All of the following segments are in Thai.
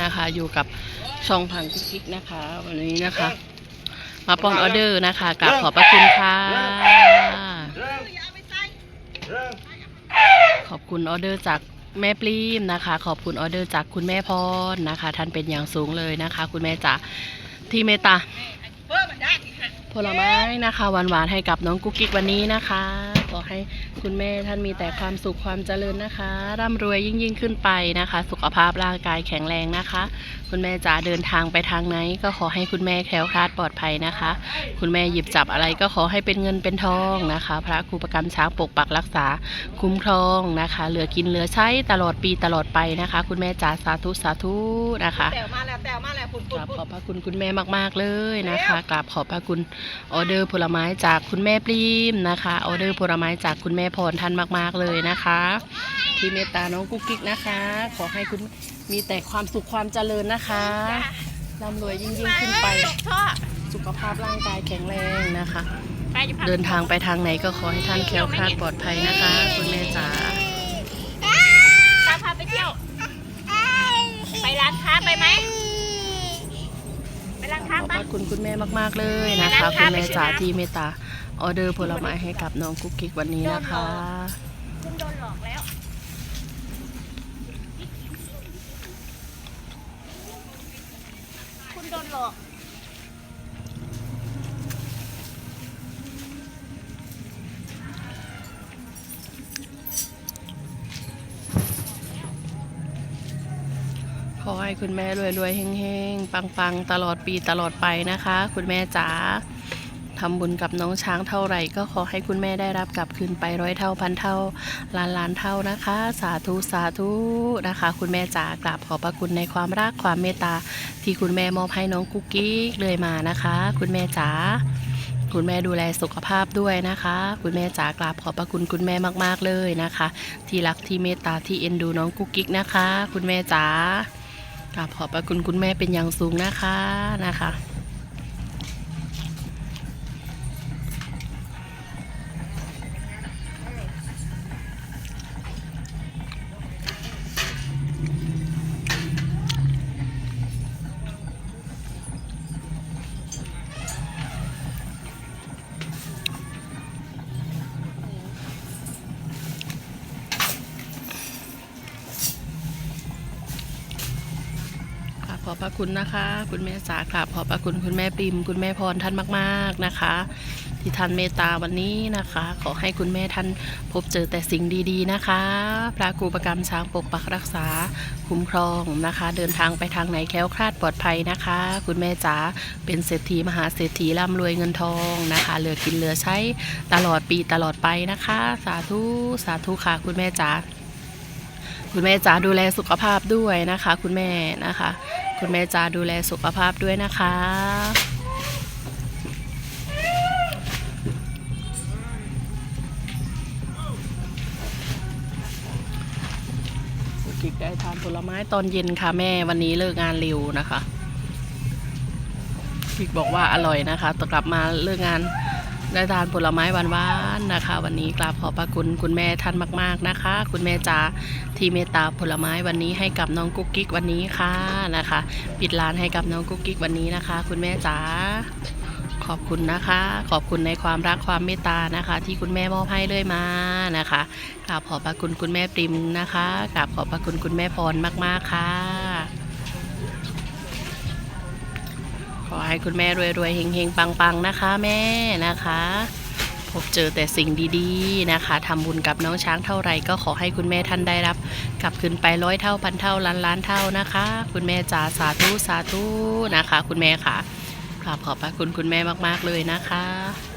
นะคะ อยู่กับช่องพังกิ๊กนะคะ วันนี้นะคะ มาป้อนออเดอร์นะคะกราบขอบพระคุณค่ะ ขอบคุณออเดอร์จากแม่ปลีมนะคะ ขอบคุณออเดอร์จากคุณแม่พรนะคะ ท่านเป็นอย่างสูงเลยนะคะ คุณแม่จ๋าที่เมตตาผลไม้นะคะหวานๆให้กับน้องกุ๊กกิ๊กวันนี้นะคะขอให้ คุณแม่ท่านมีแต่ความสุขความเจริญนะคะ ร่ำรวยยิ่งยิ่งๆขึ้นไปนะคะ สุขภาพร่างกายแข็งแรงนะคะ คุณแม่จ๋าเดินทางไปทางไหน ก็ขอให้คุณแม่แคล้วคลาดปลอดภัยนะคะ คุณแม่หยิบจับอะไรก็ขอให้เป็นเงินเป็นทองนะคะ พระครูประกำช้างปกปักรักษา คุ้มครองนะคะ เหลือกินเหลือใช้ตลอดปีตลอดไปนะคะ คุณแม่จ๋าสาธุสาธุนะคะแตวมาแล้วแตวมาแล้วปุ่นกราบขอบพระคุณคุณแม่มากๆเลยนะคะกราบขอบพระคุณออเดอร์ผลไม้จากคุณแม่ปลีมนะคะออเดอร์ผลไม้จากคุณแม่พรท่านมากๆเลยนะคะ ที่เมตตาน้องกุ๊กกิ๊กนะคะ ขอให้คุณมีแต่ความสุขความเจริญนะคะร่ำรวยยิ่งยิ่งๆขึ้นไปพ่อสุขภาพร่างกายแข็งแรงนะคะไปจะพาเดินทางไปทางไหนก็ขอให้ท่านแคล้วคลาดปลอดภัยนะคะ คุณแม่จ๋าตาพาไปเที่ยว ไปร้านค้าไปไหมไปร้านขค้าอบไปพระคุณคุณแม่มาก ๆเลยนะคะไปคุณร้านค้าแม่ไปซื้อจ๋าน้ำที่เมตตา ออเดอร์ผลไม้ให้กับน้องกุ๊กกิ๊กวันนี้นะคะ คุณโดนหลอกแล้ว คุณโดนหลอก ขอให้คุณแม่รวยๆเฮงๆ ปังๆ ตลอดปีตลอดไปนะคะ คุณแม่จ๋า ทำบุญกับน้องช้างเท่าไหร่ ก็ขอให้คุณแม่ได้รับกลับคืนไปร้อยเท่าพันเท่าล้านล้านเท่านะคะ สาธุสาธุนะคะ คุณแม่จ๋ากราบขอบพระคุณในความรักความเมตตาที่คุณแม่มอบให้น้องกุ๊กกิ๊กเลยมานะคะ คุณแม่จ๋าคุณแม่ดูแลสุขภาพด้วยนะคะ คุณแม่จ๋ากราบขอบพระคุณคุณแม่มากๆเลยนะคะ ที่รักที่เมตตาที่เอ็นดูน้องกุ๊กกิ๊กนะคะ คุณแม่จ๋ากราบขอบพระคุณคุณแม่เป็นอย่างสูงนะคะนะคะ อบพระคุณนะคะ คุณแม่สากราบขอบพระคุณคุณแม่ปิม คุณแม่พรท่านมากๆนะคะ ที่ท่านเมตตาวันนี้นะคะ ขอให้คุณแม่ท่านพบเจอแต่สิ่งดีๆนะคะ พระครูประกรรมช้างปกปักรักษาคุ้มครองนะคะ เดินทางไปทางไหนแคล้วคลาดปลอดภัยนะคะ คุณแม่จ๋าเป็นเศรษฐีมหาเศรษฐีร่ำรวยเงินทองนะคะเหลือกินเหลือใช้ตลอดปีตลอดไปนะคะ สาธุสาธุค่ะคุณแม่จ๋า คุณแม่จ๋าดูแลสุขภาพด้วยนะคะ คุณแม่นะคะ คุณแม่จ๋าดูแลสุขภาพด้วยนะคะ กิกได้ทานผลไม้ตอนเย็นค่ะแม่วันนี้เลิกงานเร็วนะคะกิกบอกว่าอร่อยนะคะตกลับมาเลิกงาน ได้ทานผลไม้หวานๆนะคะ วันนี้กราบขอบพระคุณคุณแม่ท่านมากๆนะคะ คุณแม่จ๋าที่เมตตาผลไม้วันนี้ให้กับน้องกุ๊กกิ๊กวันนี้ค่ะนะคะ ปิดร้านให้กับน้องกุ๊กกิ๊กวันนี้นะคะ คุณแม่จ๋าขอบคุณนะคะ ขอบคุณในความรักความเมตตานะคะ ที่คุณแม่มอบให้เลยมานะคะกราบขอบพระคุณคุณแม่ปริมนะคะกราบขอบพระคุณคุณแม่พรมากๆค่ะ อให้คุณแม่รวยๆเฮงๆ ปังๆ นะคะแม่นะคะ พบเจอแต่สิ่งดีๆนะคะทำบุญกับน้องช้างเท่าไรก็ขอให้คุณแม่ท่านได้รับ กลับคืนไปร้อยเท่าพันเท่าล้านล้านเท่านะคะ คุณแม่จ๋าสาธุสาธุนะคะ คุณแม่ค่ะกราบขอบพระคุณคุณแม่มากๆเลยนะคะ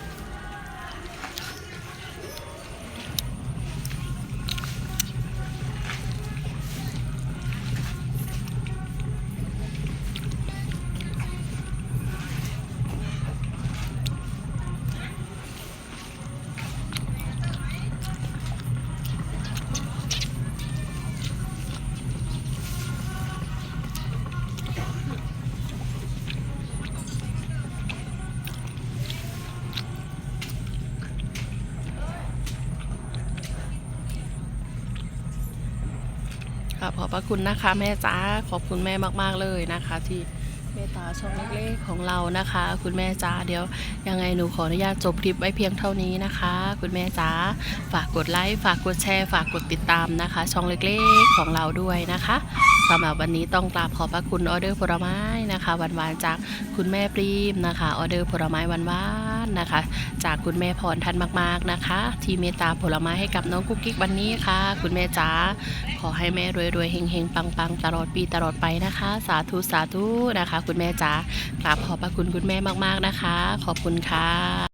ขอบพระคุณนะคะ แม่จ๋าขอบคุณแม่มากๆเลยนะคะ ที่เมตตาช่องเล็กๆของเรานะคะ คุณแม่จ๋าเดี๋ยวยังไงหนูขออนุญาตจบคลิปไว้เพียงเท่านี้นะคะ คุณแม่จ๋าฝากกดไลค์ฝากกดแชร์ ฝากกดติดตามนะคะ ช่องเล็กๆของเราด้วยนะคะสำหรับวันนี้ต้องกราบขอบพระคุณออเดอร์ผลไม้นะคะหวานๆจากคุณแม่ปรีมนะคะออเดอร์ผลไม้หวานๆ นะคะ จากคุณแม่พรทันมากๆนะคะ ที่เมตตาผลไม้ให้กับน้องกุ๊กกิ๊กวันนี้ค่ะ คุณแม่จ๋าขอให้แม่รวยๆเฮงๆปังๆ ตลอดปีตลอดไปนะคะ สาธุสาธุนะคะ คุณแม่จ๋ากราบขอบพระคุณคุณแม่มากๆนะคะ ขอบคุณค่ะ